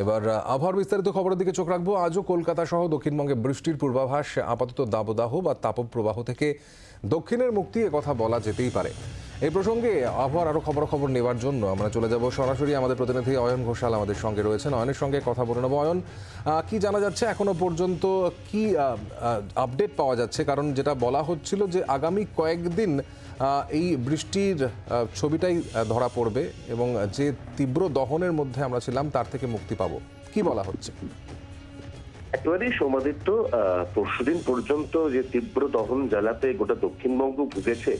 এবার আবহাওয়ার বিস্তারিত খবরের দিকে চোখ রাখব। আজও কলকাতা সহ দক্ষিণবঙ্গে বৃষ্টির পূর্বাভাস, আপাতত দাবদাহ বা তাপপ্রবাহ থেকে দক্ষিণের মুক্তি কথা বলা যেতেই পারে। এই প্রসঙ্গে আবহাওয়ার আরও খবর খবর নেওয়ার জন্য আমরা চলে যাব সরাসরি আমাদের প্রতিনিধি অয়ন ঘোষাল আমাদের সঙ্গে রয়েছেন। অয়নের সঙ্গে কথা বলে নেব। অয়ন কি জানা যাচ্ছে? এখনও পর্যন্ত কি আপডেট পাওয়া যাচ্ছে? কারণ যেটা বলা হচ্ছিল যে আগামী কয়েকদিন এই বৃষ্টির ছবিটাই ধরা পড়বে এবং যে তীব্র দহনের মধ্যে আমরা ছিলাম তার থেকে মুক্তি পাবো। কি বলা হচ্ছে? একেবারেই সমাদিত্য পরশুদিন পর্যন্ত যে তীব্র দহন জ্বালাতে গোটা দক্ষিণবঙ্গ ভুগেছে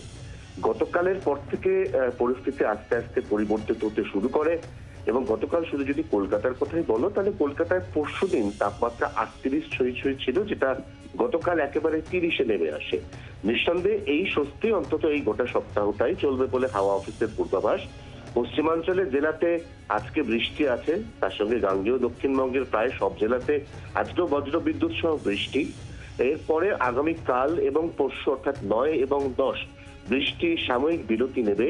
গতকালের পর থেকে পরিস্থিতি আস্তে আস্তে পরিবর্তিত হতে শুরু করে এবং গতকাল শুধু যদি কলকাতার কথাই বলো, তাহলে কলকাতায় পরশু দিন তাপমাত্রা আটত্রিশ ছই ছই ছিল, যেটা গতকাল একেবারে তিরিশে নেমে আসে। নিঃসন্দেহে এই স্বস্তি অন্তত এই গোটা সপ্তাহটাই চলবে বলে হাওয়া অফিসের পূর্বাভাস। পশ্চিমাঞ্চলের জেলাতে আজকে বৃষ্টি আছে, তার সঙ্গে গাঙ্গেয় দক্ষিণবঙ্গের প্রায় সব জেলাতে আজকেও বজ্র বিদ্যুৎ সহ বৃষ্টি। এরপরে আগামী কাল এবং পরশু অর্থাৎ নয় এবং দশ বৃষ্টি, সাময়িক বিরতি নেবে।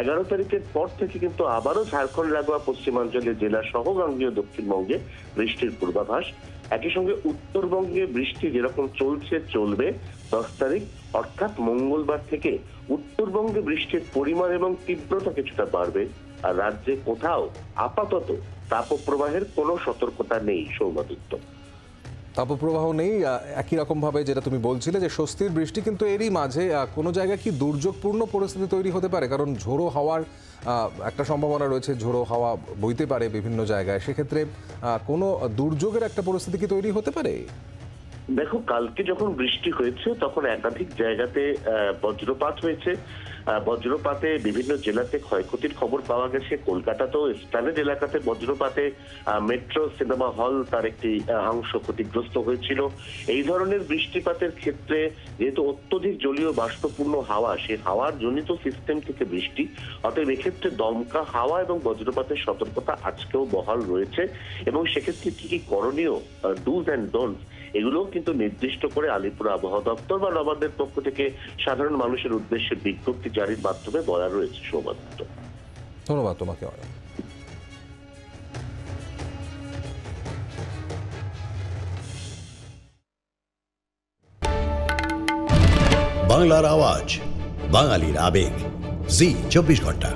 এগারো তারিখের পর থেকে কিন্তু আবারও ঝাড়খণ্ড লাগোয়া পশ্চিমাঞ্চলের জেলা সহ গাঙ্গেয় দক্ষিণবঙ্গে বৃষ্টির পূর্বাভাস। একই সঙ্গে উত্তরবঙ্গে বৃষ্টি যেরকম চলছে, চলবে। দশ তারিখ, অর্থাৎ মঙ্গলবার থেকে উত্তরবঙ্গে বৃষ্টির পরিমাণ এবং তীব্রতা কিছুটা বাড়বে। আর রাজ্যে কোথাও আপাতত তাপপ্রবাহের কোনো সতর্কতা নেই সৌমাদিত্য তাপপ্রবাহ নেই একই রকমভাবে যেটা তুমি বলছিলে যে স্বস্তির বৃষ্টি, কিন্তু এরই মাঝে কোনো জায়গায় কি দুর্যোগপূর্ণ পরিস্থিতি তৈরি হতে পারে? কারণ ঝোড়ো হাওয়ার একটা সম্ভাবনা রয়েছে, ঝোড়ো হাওয়া বইতে পারে বিভিন্ন জায়গায়। সেক্ষেত্রে কোনো দুর্যোগের একটা পরিস্থিতি কি তৈরি হতে পারে? দেখো, কালকে যখন বৃষ্টি হয়েছে, তখন একাধিক জায়গাতে বজ্রপাত হয়েছে। বজ্রপাতে বিভিন্ন জেলাতে ক্ষয়ক্ষতির খবর পাওয়া গেছে। কলকাতাতেও স্থানীয় এলাকাতে বজ্রপাতে মেট্রো, সিনেমা হল তার একটি অংশ ক্ষতিগ্রস্ত হয়েছিল। এই ধরনের বৃষ্টিপাতের ক্ষেত্রে যেহেতু অত্যধিক জলীয় বাষ্পপূর্ণ হাওয়া, সেই হাওয়ার জনিত সিস্টেম থেকে বৃষ্টি, অতএব এক্ষেত্রে দমকা হাওয়া এবং বজ্রপাতের সতর্কতা আজকেও বহাল রয়েছে। এবং সেক্ষেত্রে কি কি করণীয় ডুজ অ্যান্ড ডোন্ট এগুলোও কিন্তু নির্দিষ্ট করে আলিপুর আবহাওয়া দপ্তর বা নবান্নের পক্ষ থেকে সাধারণ মানুষের উদ্দেশ্যে বিজ্ঞপ্তি জারির মাধ্যমে বলা রয়েছে সৌমাত্র ধন্যবাদ তোমাকে বাংলার আওয়াজ বাঙালির আবেগ। জি চব্বিশ ঘণ্টা।